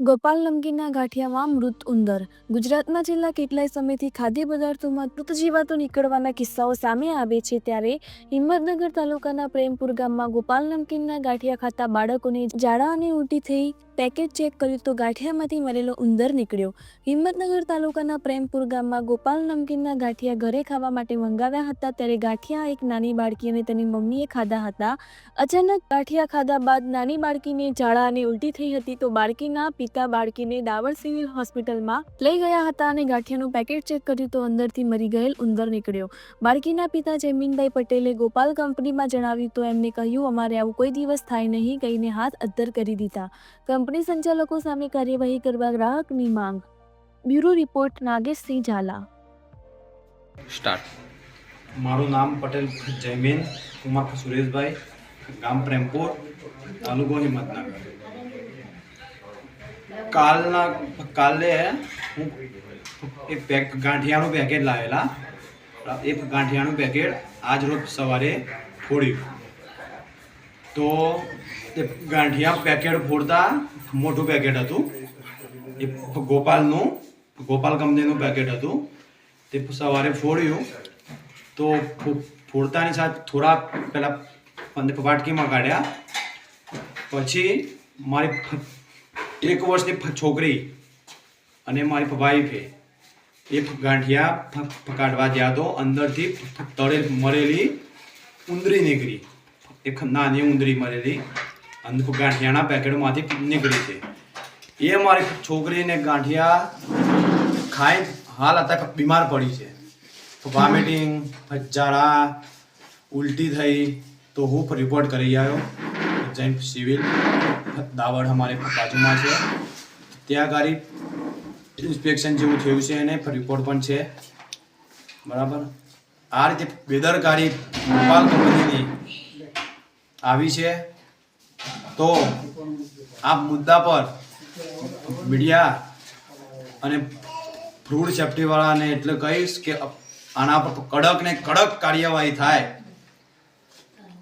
ગોપાલ નમકીનના ગાંઠિયામાં મૃત ઉંદર. ગુજરાતમાં છેલ્લા કેટલાય સમયથી ખાદ્ય પદાર્થોમાં મૃત જીવાતો નીકળવાના કિસ્સાઓ સામે આવે છે ત્યારે હિંમતનગર તાલુકાના પ્રેમપુર ગામમાં ગોપાલ નમકીનના ગાંઠિયા ખાતા બાળકોને ઝાડા અને ઉલટી થઈ પેકેજ ચેક કર્યું તો ગાંઠિયામાંથી મરેલો ઉંદર નીકળ્યો. હિંમતનગર તાલુકાના પ્રેમપુર ગામમાં ગોપાલ નમકીનના ગાંઠિયા ઘરે ખાવા માટે મંગાવ્યા હતા ત્યારે ગાંઠિયા એક નાની બાળકી અને તેની મમ્મીએ ખાધા હતા. અચાનક ગાંઠિયા ખાધા બાદ નાની બાળકીને ઝાડા અને ઉલટી થઈ હતી તો બાળકીના પિતા બાળકીને દાવર સિવિલ હોસ્પિટલમાં લઈ ગયા હતા અને ગાંઠિયાનું પેકેટ ચેક કર્યું તો અંદરથી મરી ગયેલ ઉંદર નીકળ્યો. બાળકીના પિતા જયમીનભાઈ પટેલે ગોપાલ કંપનીમાં જણાવ્યું તો એમને કહ્યું અમારે આવું કોઈ દિવસ થાય નહીં કહીને હાથ અદ્ધર કરી દીધા. કંપની સંચાલકો સામે કાર્યવાહી કરવા ગ્રાહકની માંગ. Bureau report Nageshsingh Zala. Start. મારું નામ પટેલ જયમીન કુમાર સુરેશભાઈ ગામ પ્રેમપુર તાલુકો હિંમતનગર. કાલના, કાલે હું એક પેક ગાંઠિયાનું પેકેટ લાવેલા. એ ગાંઠિયાનું પેકેટ આજ રોજ સવારે ફોડ્યું. તો એ ગાંઠિયા પેકેટ ફોડતા મોટું પેકેટ હતું. એ ગોપાલનું, ગોપાલ કંપનીનું પેકેટ હતું. તે સવારે ફોડ્યું. તો ફોડતાની સાથે થોડા પહેલાં વાટકીમાં કાઢ્યા. પછી મારી એક વર્ષની છોકરી અને મારી વાઈફે એ ગાંઠિયા કાઢવા ગયા તો અંદરથી તળે મરેલી ઉંદરી નીકળી. એક નાની ઉંદરી મરેલી અંદર ગાંઠિયાના પેકેટમાંથી નીકળી છે. એ મારી છોકરીને ગાંઠિયા ખાઈ હાલ હતા બીમાર પડી છે. વોમિટિંગ ઝાડા ઉલટી થઈ તો હું રિપોર્ટ કરી આવ્યો. જૈન સિવિલ દાવડ અમારે બાજુમાં છે. ત્યાં ગાડી ઇન્સ્પેક્શન જેવું થયું છે અને રિપોર્ટ પણ છે. બરાબર? આ રીતે બેદરકારી ભોપાલ કંપનીની આવી છે. તો આ મુદ્દા પર મીડિયા અને ફ્રૂડ સેફ્ટીવાળાને એટલે કહીશ કે આના પર કડક ને કડક કાર્યવાહી થાય.